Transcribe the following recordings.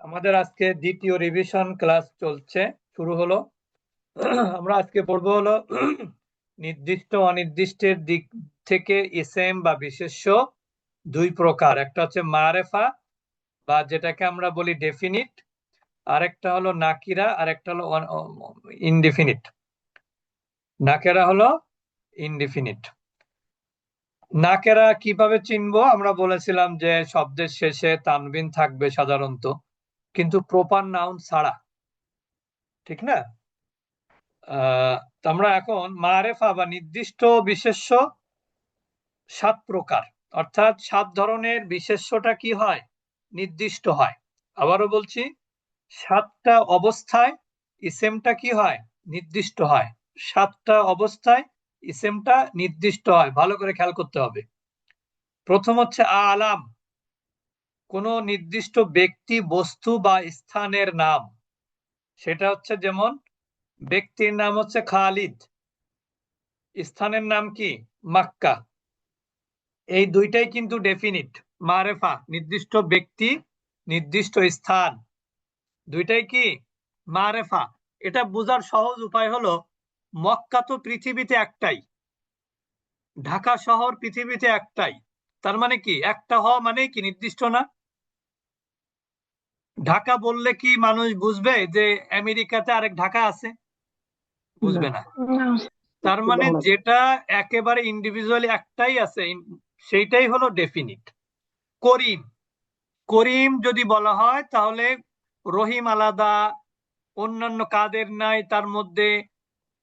আমাদের আজকে দ্বিতীয় রিভিশন ক্লাস চলছে, শুরু হলো। আমরা আজকে পড়ব হলো, নির্দিষ্ট অনির্দিষ্টের দিক থেকে ইসেম বা বিশেষ্য দুই প্রকার। একটা হচ্ছে মারেফা, বা যেটাকে আমরা বলি ডেফিনিট আরেকটা হলো নাকিরা আর একটা হলো ইনডিফিনিট নাকেরা হলো ইনডিফিনিট নাকেরা কীভাবে চিনবো? আমরা বলেছিলাম যে শব্দের শেষে তানবিন থাকবে সাধারণত, কিন্তু প্রপার নাউন ছাড়া। ঠিক না? আমরা এখন মারেফা বা নির্দিষ্ট বিশেষ্য সাত প্রকার। অর্থাৎ সাত ধরনের বিশেষ্যটা কি হয়? নির্দিষ্ট হয়। আবারও বলছি, সাতটা অবস্থায় ইসেমটা কি হয়? নির্দিষ্ট হয়। সাতটা অবস্থায় ইসেমটা নির্দিষ্ট হয়, ভালো করে খেয়াল করতে হবে। প্রথম হচ্ছে আলাম, কোন নির্দিষ্ট ব্যক্তি, বস্তু বা স্থানের নাম। সেটা হচ্ছে যেমন, ব্যক্তির নাম হচ্ছে খালিদ, স্থানের নাম কি? মাক্কা। এই দুইটাই কিন্তু ডেফিনিট মারেফা, নির্দিষ্ট ব্যক্তি, নির্দিষ্ট স্থান। দুইটাই কি? মারেফা। এটা বোঝার সহজ উপায় হলো মক্কা তো পৃথিবীতে একটাই। ঢাকা শহর পৃথিবীতে একটাই। তার মানে কি? একটা হওয়া মানে কি? নির্দিষ্ট না? ঢাকা বললে কি মানুষ বুঝবে যে আমেরিকাতে আরেক ঢাকা আছে? বুঝবে না। তার মানে যেটা একেবারে ইন্ডিভিজুয়ালি একটাই আছে সেইটাই হলো ডেফিনিট করিম। করিম যদি বলা হয় তাহলে রহিম আলাদা অন্যান্য কাদের নাই তার মধ্যে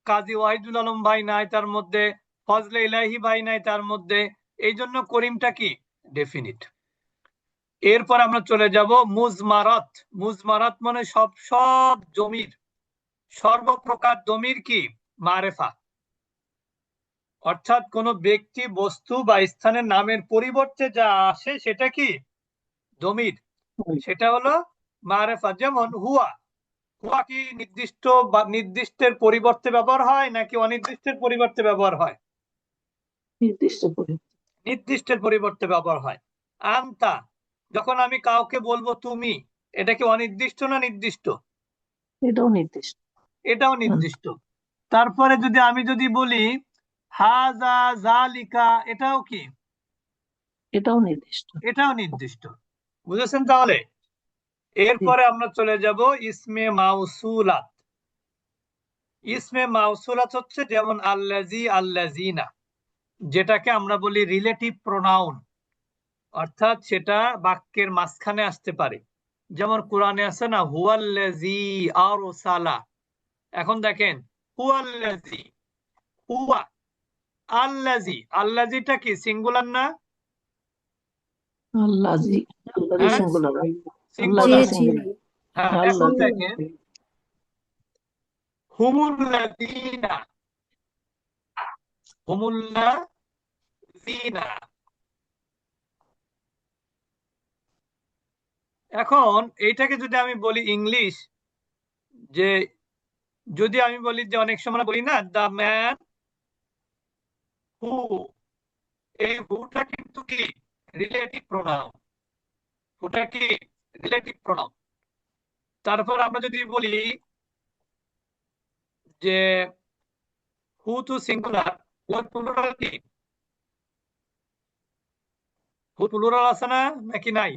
কাজী ওয়াহিদুল আলম ভাই নাই তার মধ্যে ফজলে ইলাহি ভাই নাই তার মধ্যে এই জন্য করিমটা কি? ডেফিনিট এরপর আমরা চলে যাব মুজমারাত। মুজমারাত মানে সব সব জমির সর্বপ্রকার জমির কি? মারেফা। অর্থাৎ কোন ব্যক্তি বস্তু বা স্থানের নামের পরিবর্তে যা আসে সেটা কি? জমির। সেটা হলো মারেফা। যেমন হুয়া হুয়া কি নির্দিষ্ট বা নির্দিষ্টের পরিবর্তে ব্যবহার হয় নাকি অনির্দিষ্টের পরিবর্তে ব্যবহার হয়? নির্দিষ্ট নির্দিষ্টের পরিবর্তে ব্যবহার হয়। আন্তা যখন আমি কাউকে বলব তুমি এটা কি অনির্দিষ্ট না নির্দিষ্ট? এটাও নির্দিষ্ট। এটাও নির্দিষ্ট। তারপরে যদি আমি যদি বলি হাজা জালিকা এটাও কি? এটাও নির্দিষ্ট। এটাও নির্দিষ্ট। বুঝেছেন তাহলে? এরপরে আমরা চলে যাব ইসমে মাউসুলাত ইসমে মাউসুলাত হচ্ছে যেমন আল্লাজি আল্লাজিনা যেটাকে আমরা বলি রিলেটিভ প্রোনাউন অর্থাৎ সেটা বাক্যের মাঝখানে আসতে পারে। যেমন কোরআনে আছে না হুয়াল্লাজি আর সালা এখন দেখেন হুয়াল্লাজি হুয়া আল্লাজি আল্লাজিটা কি সিঙ্গুলার না? আল্লাজি আল্লাজি সিঙ্গুলার হ্যাঁ এখন দেখেন এখন এইটাকে যদি আমি বলি ইংলিশ যে যদি আমি বলি যে অনেক সময় বলি না দ্য ম্যান হু এই হুটা কিন্তু কি? Relative pronoun. হুটা কি? রিলেটিভ প্রোনাউন তারপর আমরা যদি বলি যে who to singular or plural কি? হু প্লুরাল আছে না নাকি নাই?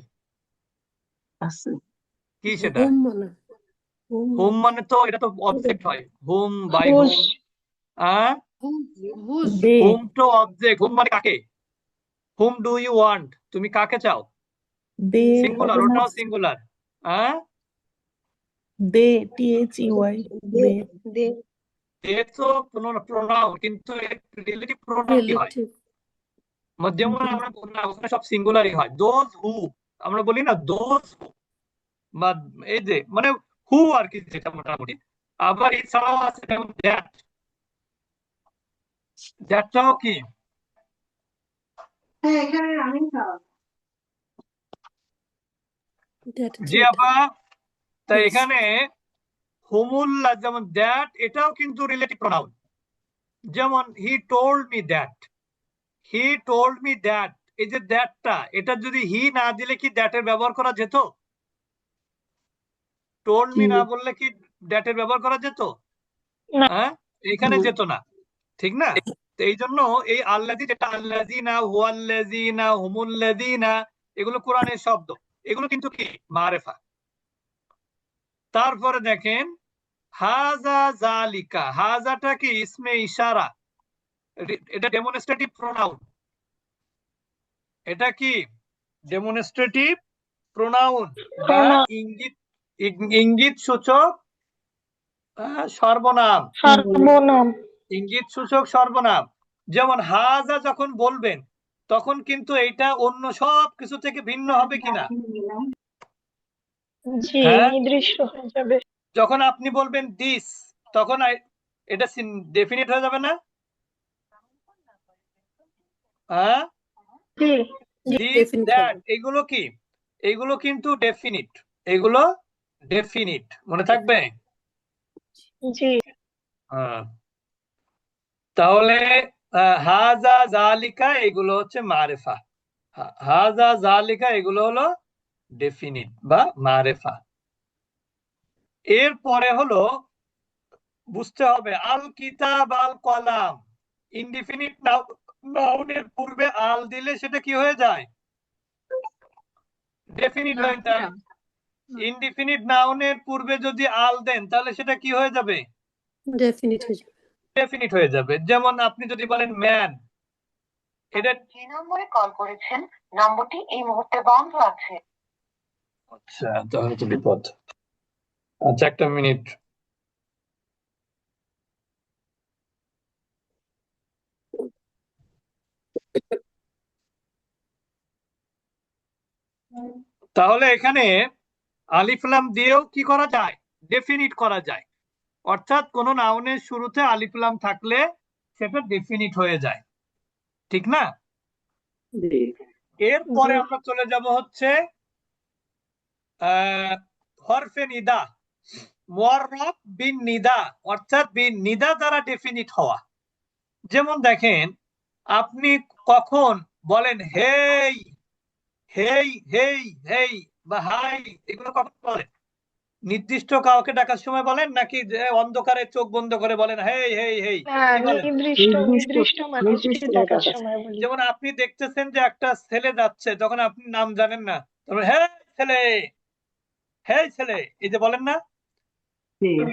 আছে। কি সেটা? হোম মানে? মানে? তো এটা তো অবজেক্ট হয়। হোম বাই হোম হ্যাঁ হোম তো অবজেক্ট হোম মানে কাকে? হোম ডু ইউ ওয়ান্ট তুমি কাকে চাও? ওটাও সিঙ্গুলার হ্যাঁ দে টি এইচ ই ওয়াই দে দে। এ তো প্রোনাউন কিন্তু রিলেটিভ প্রোনাউন কি হয়? রিলেটিভ যেমন আমরা বলি না, ওখানে সব সিঙ্গুলারই হয়। দোজ হু আমরা বলি না দোজ হু বা এই যে মানে হু আর কি যেটা মোটামুটি। আবার এছাড়াও আছে যেমন দ্যাট দ্যাটটাও কি? দ্যাট জি আপা তাই এখানে হুমুল্লাহ যেমন দ্যাট এটাও কিন্তু রিলেটিভ প্রোনাউন যেমন he told me that he told me that এই যে দ্যাটটা এটা যদি হি না দিলে কি দ্যাটের ব্যবহার করা যেত? টোল্ড মি না বললে কি দ্যাটের ব্যবহার করা যেত? হ্যাঁ? এখানে যেত না। ঠিক না? এই জন্য এই আল্লাজি যেটা আল্লাজি না হুয়াল্লাজি না হুমুল্লাজি না এগুলো কোরআনের শব্দ। এগুলো কিন্তু কি? মারেফা। তারপরে দেখেন হাজা জালিকা হাজাটা কি? ইসমে ইশারা। এটা ডেমনস্ট্রেটিভ প্রোনাউন এটা কি? ডেমনস্ট্রেটিভ প্রোনাউন ইঙ্গিত ইঙ্গিত সূচক সর্বনাম। সর্বনাম। ইঙ্গিত সূচক সর্বনাম। যেমন হাজা যখন বলবেন তখন কিন্তু এটা অন্য সব কিছু থেকে ভিন্ন হবে কিনা? হ্যাঁ? যখন আপনি বলবেন দিস তখন এটা ডেফিনিট হয়ে যাবে না? হ্যাঁ? এগুলো কি? এগুলো কিন্তু ডেফিনিট এগুলো ডেফিনিট মনে থাকবে? জি। হ্যাঁ। তাহলে হাজা জালিকা এগুলো হচ্ছে মারেফা। হা- হাজা জালিকা এগুলো হলো ডেফিনিট বা মারেফা। এরপরে হলো বুঝতে হবে আল কিতাব আল কলাম। ইনডিফিনিট নাউনের পূর্বে আল দিলে সেটা কি হয়ে যায়? ডেফিনিট হয়ে। যায় ইনডিফিনিট নাউনের পূর্বে যদি আল দেন তাহলে সেটা কি হয়ে যাবে? ডেফিনিট হয়ে যাবে। ডেফিনিট হয়ে যাবে। যেমন আপনি যদি বলেন ম্যান এটা যে নম্বরে কল করেছেন। নম্বরটি এই মুহূর্তে বন্ধ আছে। আচ্ছা তাহলে তো বিপদ। আচ্ছা একটা মিনিট। তাহলে এখানে আলিফলাম দিয়েও কি করা যায়? ডেফিনিট করা যায়। অর্থাৎ কোন নাউনের শুরুতে আলিফলাম থাকলে সেটা ডেফিনিট হয়ে যায়। ঠিক না? এরপরে আমরা চলে যাব হচ্ছে হরফে নিদা। মুআররাব বিন নিদা অর্থাৎ বিন নিদা দ্বারা ডেফিনিট হওয়া। যেমন দেখেন আপনি কখন বলেন হেই হেই হেই হেই বা হাই এগুলো কখন বলেন? নির্দিষ্ট কাউকে ডাকার সময় বলেন নাকি অন্ধকারে চোখ বন্ধ করে বলেন হেই হেই হেই হ্যাঁ যেমন আপনি দেখতেছেন যে একটা ছেলে যাচ্ছে তখন আপনি নাম জানেন না। তখন হে ছেলে হে ছেলে এই যে বলেন না?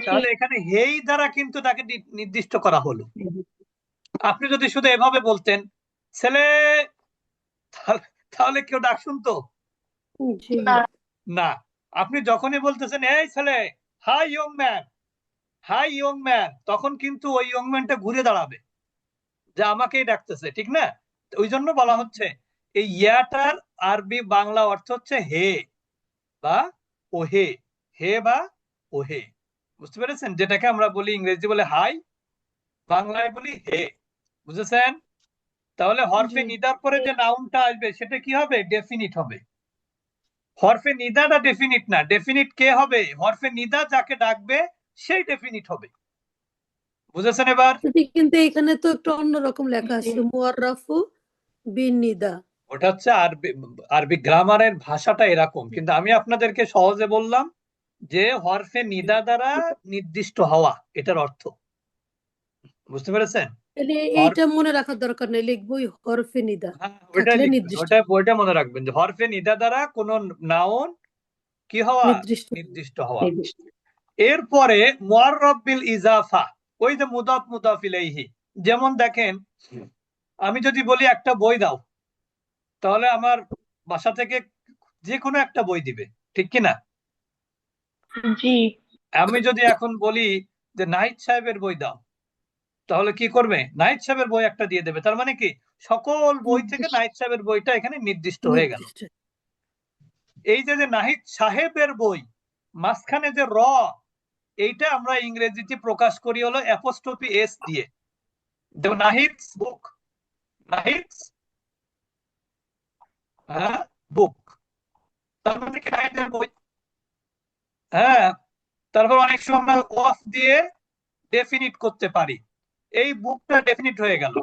তাহলে এখানে হেই দ্বারা কিন্তু তাকে নি- নির্দিষ্ট করা হলো। আপনি যদি শুধু এভাবে বলতেন ছেলে তাহলে- কেউ ডাক শুনতো? না। আপনি যখনই বলতেছেন এই ছেলে hi young man hi young man তখন কিন্তু ওই ইয়ং ম্যানটা ঘুরে দাঁড়াবে যে আমাকেই ডাকতেছে ঠিক না? ওই জন্য বলা হচ্ছে এই ইয়াটার আরবি বাংলা অর্থ হচ্ছে হে বা ওহে হে বা ওহে। বুঝতে পেরেছেন? যেটাকে আমরা বলি ইংরেজি বলে হাই বাংলায় বলি হে। বুঝেছেন? তাহলে হরফে। নিদার পরে যে নাউনটা আসবে সেটা কি হবে? ডেফিনিট হবে। হরফে নিদাটা ডেফিনিট না। ডেফিনিট কে হবে? হরফে নিদা যাকে ডাকবে সেই ডেফিনিট হবে। বুঝেছেন এবার? কিন্তু এখানে তো একটু অন্যরকম লেখা আছে। মুআররাফু বিন নিদা। ওটা হচ্ছে আরবি আরবি গ্রামারের ভাষাটা এরকম। কিন্তু আমি আপনাদেরকে সহজে বললাম যে হরফে নিদা দ্বারা নির্দিষ্ট হওয়া এটার অর্থ। বুঝতে পেরেছেন? তাহলে এইটা মনে রাখার দরকার নেই লিখবই হরফে নিদা। হ্যাঁ ওইটাই থাকলে লিখবেন নির্দিষ্ট। ওটা মনে রাখবেন যে হরফে নিদা দ্বারা কোন নাউন কি হওয়া? নির্দিষ্ট। নির্দিষ্ট হওয়া। এরপরে মুআররাব বিল ইজাফা ওই যে মুদাফ মুদাফ ইলাইহি। যেমন দেখেন আমি যদি বলি একটা বই দাও তাহলে আমার বাসা থেকে যে কোনো একটা বই দিবে ঠিক কি না? জি। আমি যদি এখন বলি যে নাহিদ সাহেবের বই দাও তাহলে কি করবে? নাহিদ সাহেবের বই একটা দিয়ে দেবে। তার মানে কি? সকল বই থেকে। নাহিদ সাহেবের বইটা এখানে নির্দিষ্ট হয়ে গেল। এই যে যে নাহিদ সাহেবের বই মাঝখানে যে র এইটা আমরা ইংরেজিতে প্রকাশ করি হলো অ্যাপোস্ট্রফি এস দিয়ে। নাহিদস বুক নাহিদস হ্যাঁ বুক তার মানে কি নাহিদের বই? হ্যাঁ তারপর অনেক সময় আমরা অফ দিয়ে ডেফিনিট করতে পারি। এই বুকটা ডেফিনিট হয়ে গেল।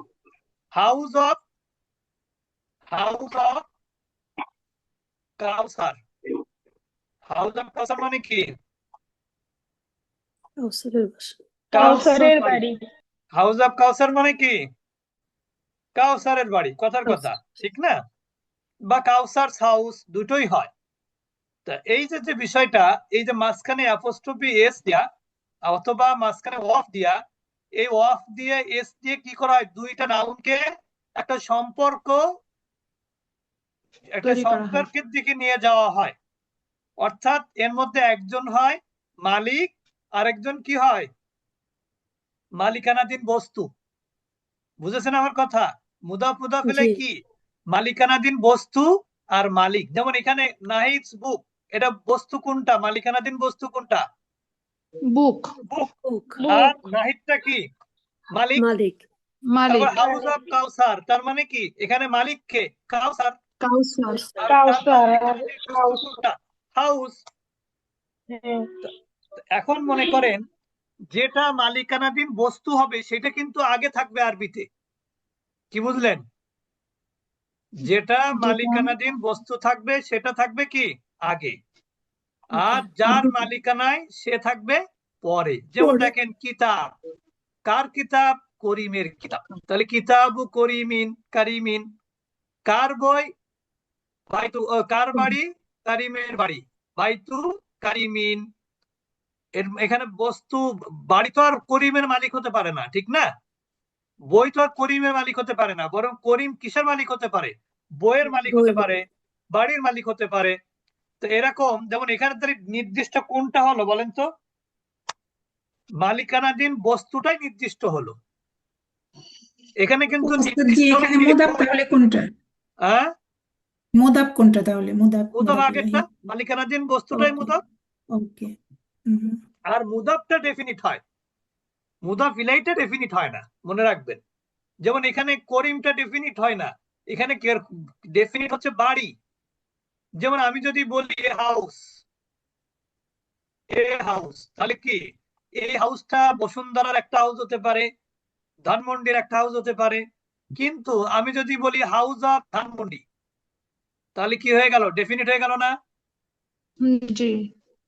House of house of Kausar house of Kausar মানে কি? কাউসারের বাড়ি। হাউস অফ কাউসার মানে কি? কাউসারের বাড়ি। কথার কথা ঠিক না? বা কাউসার হাউস দুটোই হয়। তা এই যে যে বিষয়টা এই যে মাঝখানে অ্যাপোস্ট্রফি এস দেয়া অথবা মাঝখানে অফ দিয়া এই অফ দিয়ে এস দিয়ে কি করা হয়? দুইটা নাউনকে একটা সম্পর্ক একটা। সম্পর্কের দিকে নিয়ে যাওয়া হয়। অর্থাৎ এর মধ্যে একজন হয় মালিক আরেকজন কি হয়? মালিকানাধীন বস্তু। বুঝেছেন আমার কথা? মুদাফ এলে জি। কি? মালিকানাধীন বস্তু আর মালিক। যেমন এখানে নাহিদস বুক এটা বস্তু কোনটা? মালিকানাধীন বস্তু কোনটা? বুক বুক বুক আর নাহিদটা কি? মালিক? মালিক। মালিক। হাউস অফ কাউসার তার মানে কি? এখানে মালিক কে? কাউসার কাউসার কাউসার হাউস। এখন মনে করেন যেটা মালিকানাধীন বস্তু হবে সেটা কিন্তু আগে থাকবে আরবিতে। কি বুঝলেন? যেটা মালিকানাধীন বস্তু থাকবে সেটা থাকবে কি? আগে। আর যার মালিকানায় সে থাকবে পরে। যেমন দেখেন কিতাব। কার কিতাব? করিমের কিতাব। তাহলে কিতাবু করিমিন কারিমিন। কার বই? বাইতু কার বাড়ি? কারিমের বাড়ি। বাইতু কারিমিন। এর এখানে বস্তু বাড়ি তো আর করিমের মালিক হতে পারে না ঠিক না? বই তো আর করিমের মালিক হতে পারে না বরং করিম কিসের মালিক হতে পারে? বইয়ের মালিক হতে পারে বাড়ির মালিক হতে পারে। তো এরকম যেমন এখানে তার নির্দিষ্ট কোনটা হলো বলেন তো? মালিকানাধীন বস্তুটাই নির্দিষ্ট হলো। এখানে কিন্তু মুদাব কোনটা? হ্যাঁ? মুদাব কোনটা তাহলে? মুদাব মুদাব মুদাব আগেরটা মালিকানাধীন বস্তুটাই Okay. ওকে আর মুদাফটা ডেফিনিট হয়। মুদাফ ইলাইটা ডেফিনিট হয় না মনে রাখবেন। যেমন এখানে করিমটা ডেফিনিট হয় না এখানে ডেফিনিট হচ্ছে বাড়ি। যেমন আমি যদি বলি এ হাউস এ হাউস তাহলে কি? এই হাউসটা বসুন্ধরার একটা হাউস হতে পারে ধানমন্ডির একটা হাউস হতে পারে। কিন্তু আমি যদি বলি হাউস অফ ধানমন্ডি তাহলে কি হয়ে গেল? ডেফিনিট হয়ে গেল না? জি।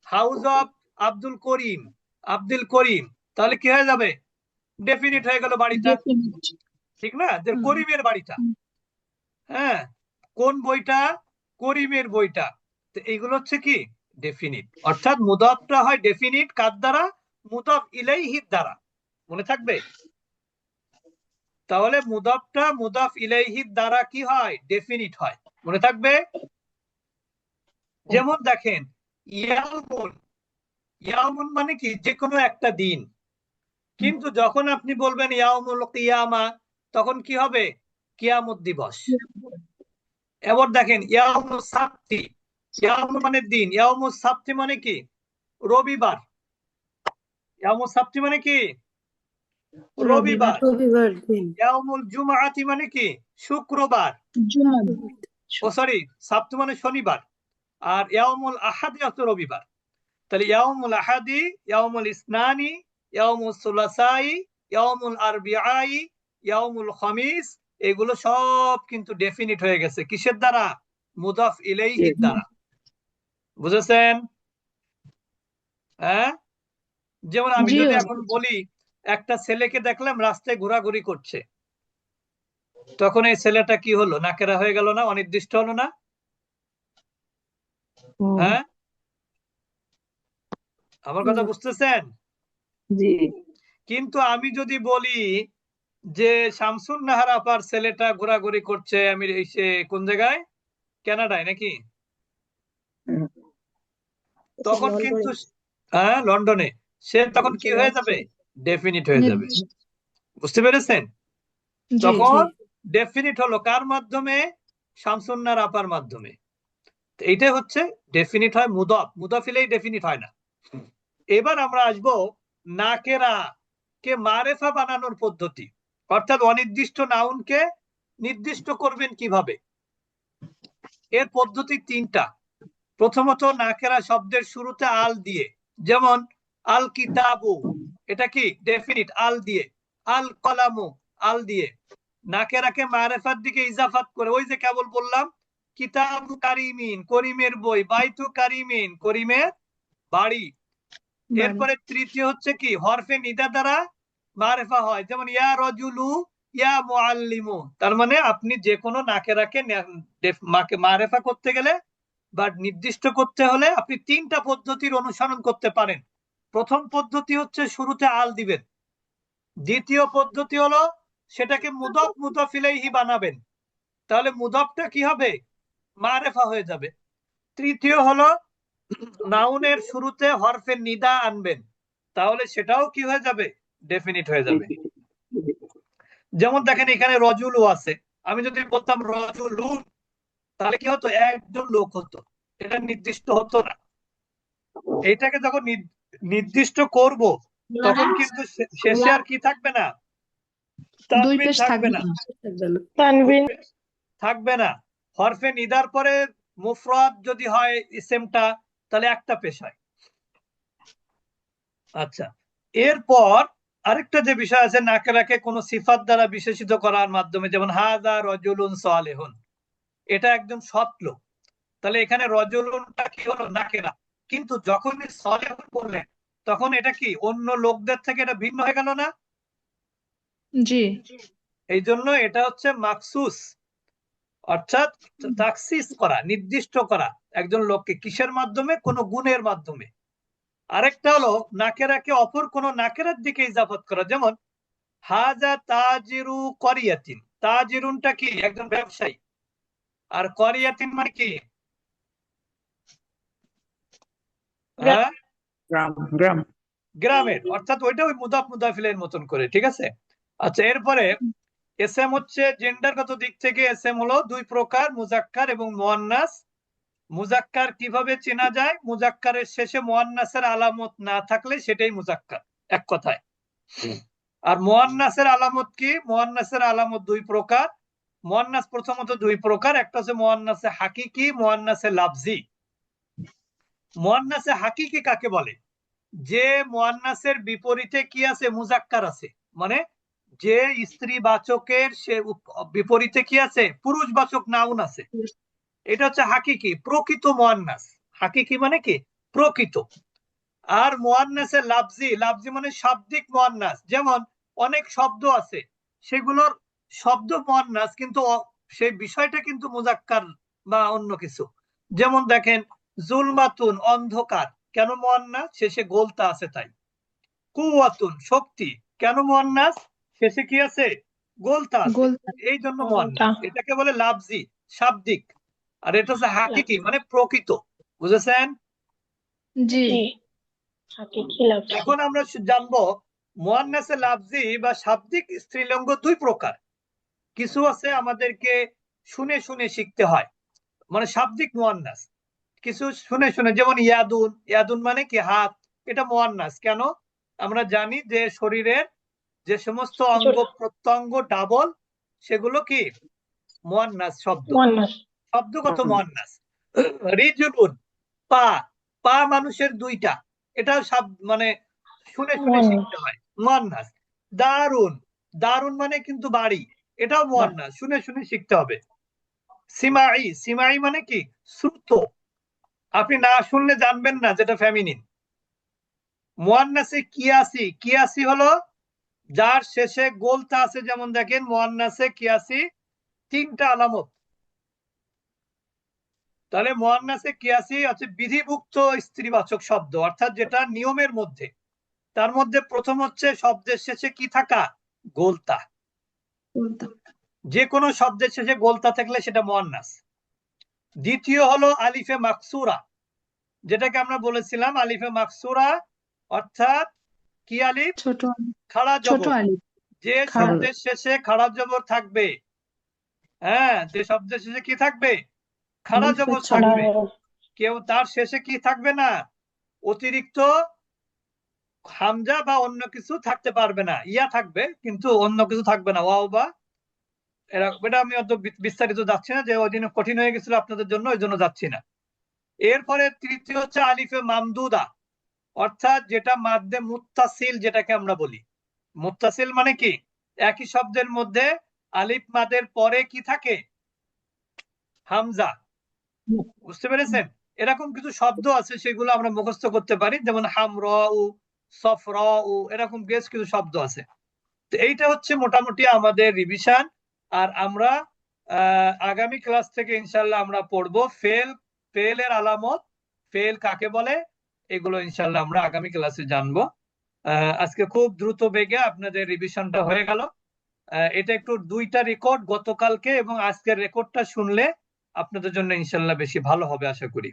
হাউস অফ আব্দুল করিম আব্দুল করিম তাহলে কি হয়ে যাবে? ডেফিনিট হয়ে গেল বাড়িটা। ঠিক না? যে করিমের বাড়িটা। হ্যাঁ? কোন বইটা? করিমের বইটা। তো এইগুলো হচ্ছে কি? ডেফিনিট অর্থাৎ মুদাফটা হয় ডেফিনিট কার দ্বারা? মুদাফ ইলাইহির দ্বারা। মনে থাকবে? তাহলে মুদাফটা মুদাফ ইলাইহির দ্বারা কি হয়? ডেফিনিট হয়। মনে থাকবে? যেমন দেখেন, ইয়ামুন। ইয়ামুন মানে কি? যে কোনো একটা দিন। কিন্তু যখন আপনি বলবেন ইয়ামুল কিয়ামা, তখন কি হবে? কিয়ামত দিবস। এবার দেখেন ইয়ামুল সাবতি ইয়ামুল মানে দিন ইয়ামুল সাবতি মানে কি? রবিবার। ইয়ামুল সাবতি মানে কি? রবিবার। রবিবার দিন। ইয়ামুল জুমাআতি মানে কি? শুক্রবার। ও সরি সাপ্ত মানে শনিবার। আর ইয়ামুল আহাদি হচ্ছে রবিবার। তাহলে ইয়ামুল আহাদি ইয়ামুল ইসনানি ইয়ামুল সুলাসাই ইয়ামুল আরবিআই ইয়ামুল খামিস এগুলো সব কিন্তু ডেফিনিট হয়ে গেছে। কিসের দ্বারা? মুদাফ ইলাইহির দ্বারা। বুঝেছেন? হ্যাঁ? যেমন আমি যদি এখন বলি একটা ছেলেকে দেখলাম রাস্তায় ঘোরাঘুরি করছে। তখন এই ছেলেটা কি হলো? নাকেরা হয়ে গেল না? অনির্দিষ্ট হলো না? হ্যাঁ? আমার কথা বুঝতেছেন? জি। কিন্তু আমি যদি বলি যে শামসুন নাহার আপার ছেলেটা ঘোরাঘুরি করছে আমি সে কোন জায়গায়? কানাডায় নাকি? তখন কিন্তু হ্যাঁ লন্ডনে। সে তখন কি হয়ে যাবে? ডেফিনিট হয়ে যাবে। বুঝতে পেরেছেন? তখন ডেফিনিট হলো কার মাধ্যমে? শামসুন্নার আপার মাধ্যমে। এইটাই হচ্ছে ডেফিনিট হয় মুদফ। মুদফিলেই ডেফিনিট হয় না। এবার আমরা আসব নাকেরা কে মারেফা বানানোর পদ্ধতি। অর্থাৎ অনির্দিষ্ট নাউনকে নির্দিষ্ট করবেন কীভাবে? এর পদ্ধতি তিনটা। প্রথমত নাকেরা শব্দের শুরুতে আল দিয়ে যেমন আল কিতাবু এটা কি? ডেফিনিট আল দিয়ে। আল কলামু আল দিয়ে। নাকেরাকে মারেফার দিকে ইজাফাত করে ওই যে কেবল বললাম কিতাব কারিমিন করিমের বই বাইতু কারিমিন করিমের বাড়ি। এরপরে তৃতীয় হচ্ছে কি? হরফে নিদা দ্বারা মারেফা হয়। যেমন, ইয়া রজুলু, ইয়া মুআল্লিমু। তার মানে আপনি যে কোনো নাকেরাকে মাকে মারেফা করতে গেলে বা নির্দিষ্ট করতে হলে আপনি তিনটা পদ্ধতির অনুসরণ করতে পারেন। প্রথম পদ্ধতি হচ্ছে শুরুতে আল দিবেন। দ্বিতীয় পদ্ধতি হলো সেটাকে মুদফ মুদফ ইলাইহি বানাবেন। তাহলে মুদফটা কি হবে? মারেফা হয়ে যাবে। তৃতীয় হলো নাউনের শুরুতে হরফের নিদা আনবেন। তাহলে সেটাও কি হয়ে যাবে? ডেফিনিট হয়ে যাবে। যেমন দেখেন এখানে রজুলু আছে। আমি যদি বলতাম রজুলুন তাহলে কি হতো? একজন লোক হতো। এটা নির্দিষ্ট হতো না। এটাকে যখন নির্দিষ্ট করব তখন কিন্তু শেষে আর কি থাকবে না? দুই তানবিন। পেশ থাকবে না। থাকবে হরফে নিদার পরে মুফরাদ যদি হয় ইসেমটা তাহলে একটা পেশ হয়। আচ্ছা। এরপর আরেকটা যে বিষয় আছে নাকেরাকে কোন সিফাত দ্বারা বিশেষিত করার মাধ্যমে যেমন হাজা রজুলুন সালেহুন এটা একদম সৎ লোক। তাহলে এখানে রজুলুনটা কি হলো? নাকেরা কিন্তু যখনই সালেহুন বললেন তখন এটা কি অন্য লোকদের থেকে এটা ভিন্ন হয়ে গেল না? জি। এই জন্য এটা হচ্ছে মাকসুস অর্থাৎ তাকসিস করা নির্দিষ্ট করা একজন লোককে কিসের মাধ্যমে? কোন গুণের মাধ্যমে। আরেকটা হলো নাকেরাকে অপর কোন নাকেরার দিকে ইজাফত করা। যেমন হাজা তাজিরু করিয়াতিন। তাজিরুনটা কি? একজন ব্যবসায়ী। আর করিয়াতিন মানে কি? হ্যাঁ? গ্রাম গ্রাম। গ্রামের। অর্থাৎ ওইটা ওই মুদাফ মুদাফিলের মতন করে ঠিক আছে? আচ্ছা এরপরে এস এম হচ্ছে জেন্ডারগত দিক থেকে এস এম হলো দুই প্রকার মুজাক্কার এবং মুয়ান্নাস। মুজাক্কার কীভাবে চেনা যায়? মুজাক্কারের শেষে মুয়ান্নাসের আলামত না থাকলে সেটাই মুজাক্কার এক কথায়। আর মুয়ান্নাসের আলামত কি? মুয়ান্নাসের আলামত দুই প্রকার। মুয়ান্নাস প্রথমত দুই প্রকার একটা হচ্ছে মুয়ান্নাসে হাকিকি মুয়ান্নাসে লাফজি। মুয়ান্নাসে হাকিকি কাকে বলে? যে মুয়ান্নাসের বিপরীতে কি আছে? মুজাক্কার আছে। মানে যে স্ত্রী বাচকের সে উপ- বিপরীতে কি আছে? পুরুষ বাচক নাউন আছে। এটা হচ্ছে হাকিকি প্রকৃত মুয়ান্নাস। হাকিকি মানে কি? প্রকৃত। আর মুয়ান্নাসের লাফজি লাফজি মানে শাব্দিক মুয়ান্নাস। যেমন অনেক শব্দ আছে সেগুলোর শব্দ মুয়ান্নাস কিন্তু সেই বিষয়টা কিন্তু মুজাক্কার বা অন্য কিছু। যেমন দেখেন জুলমাতুন অন্ধকার। কেন মুয়ান্নাস? শেষে গোলতা আছে তাই। কুয়াতুন শক্তি। কেন মুয়ান্নাস? শেষে কি আছে? গোলতা এই জন্য। মুয়ান্নাস। এটাকে বলে লাফজি শাব্দিক। আর এটা হচ্ছে হাকিকি মানে প্রকৃত বুঝেছেন? জি। এখন আমরা জানব মুয়ান্নাসে লাফজি বা শাব্দিক স্ত্রীলিঙ্গ দুই প্রকার। কিছু আছে আমাদেরকে শুনে শুনে শিখতে হয়। মানে শাব্দিক মুয়ান্নাস। কিছু শুনে শুনে যেমন ইয়াদুন ইয়াদুন মানে কি? হাত। এটা মুয়ান্নাস। কেন? আমরা জানি যে শরীরের যে সমস্ত অঙ্গ প্রত্যঙ্গ ডাবল সেগুলো কি? মুয়ান্নাস শব্দ। মুয়ান্নাস। শব্দগত হুম। মুয়ান্নাস রিজুলুন পা। পা মানুষের দুইটা। এটাও সব মানে শুনে শুনে শিখতে হয়। মুয়ান্নাস দারুণ দারুণ মানে কিন্তু বাড়ি। এটাও মুয়ান্নাস শুনে শুনে শিখতে হবে। সিমাই সিমাই মানে কি? শ্রুত। আপনি না শুনলে জানবেন না যেটা ফেমিনিন মুয়ান্নাসে কিয়াসি। কিয়াসি হলো যার শেষে গোলতা আছে যেমন দেখেন মুয়ান্নাসে কিয়াসি তিনটা আলামত। তাহলে মুয়ান্নাসে কিয়াসি হচ্ছে বিধিভুক্ত স্ত্রীবাচক শব্দ অর্থাৎ যেটা নিয়মের মধ্যে। তার মধ্যে প্রথম হচ্ছে শব্দের শেষে কি থাকা? গোলতা। যে কোনো শব্দের শেষে গোলতা থাকলে সেটা মুয়ান্নাস দ্বিতীয় হলো আলিফে মাকসুরা। যেটাকে আমরা বলেছিলাম আলিফে মাকসুরা অর্থাৎ কি আলিফ? ছোট খাড়া জবর। যে শব্দের শেষে খাড়া জবর থাকবে হ্যাঁ যে শব্দের শেষে কি থাকবে? জবর ছাড়া। থাকবে কেউ তার শেষে কি থাকবে না? অতিরিক্ত হামজা বা অন্য কিছু থাকতে পারবে না। ইয়া থাকবে কিন্তু অন্য কিছু থাকবে না। ওয়াও বা এটা আমি অত বিস্তারিত যাচ্ছি না যে ওই দিন কঠিন হয়ে গেছিল আপনাদের জন্য ওই জন্য যাচ্ছি না। এরপরে তৃতীয় হচ্ছে আলিফে মামদুদা। অর্থাৎ যেটা মাধ্যে মুত্তাসিল যেটাকে আমরা বলি। মুত্তাসিল মানে কি? একই শব্দের মধ্যে আলিফ মাদের পরে কি থাকে? হামজা। বুঝতে পেরেছেন? এরকম কিছু শব্দ আছে, সেগুলো আমরা মুখস্থ করতে পারি, যেমন হামর উ সফর উ এরকম বেশ কিছু শব্দ আছে। তো এইটা হচ্ছে মোটামুটি আমাদের রিভিশন আর আমরা আগামী ক্লাস থেকে ইনশাল্লাহ আমরা পড়ব ফেল ফেল এর আলামত ফেল কাকে বলে, এগুলো ইনশাল্লাহ আমরা আগামী ক্লাসে জানব। আজকে খুব দ্রুত বেগে আপনাদের রিভিশনটা হয়ে গেল। এটা একটু দুইটা রেকর্ড গতকালকে এবং আজকের রেকর্ডটা শুনলে আপনাদের জন্য ইনশাল্লাহ বেশি ভালো হবে আশা করি।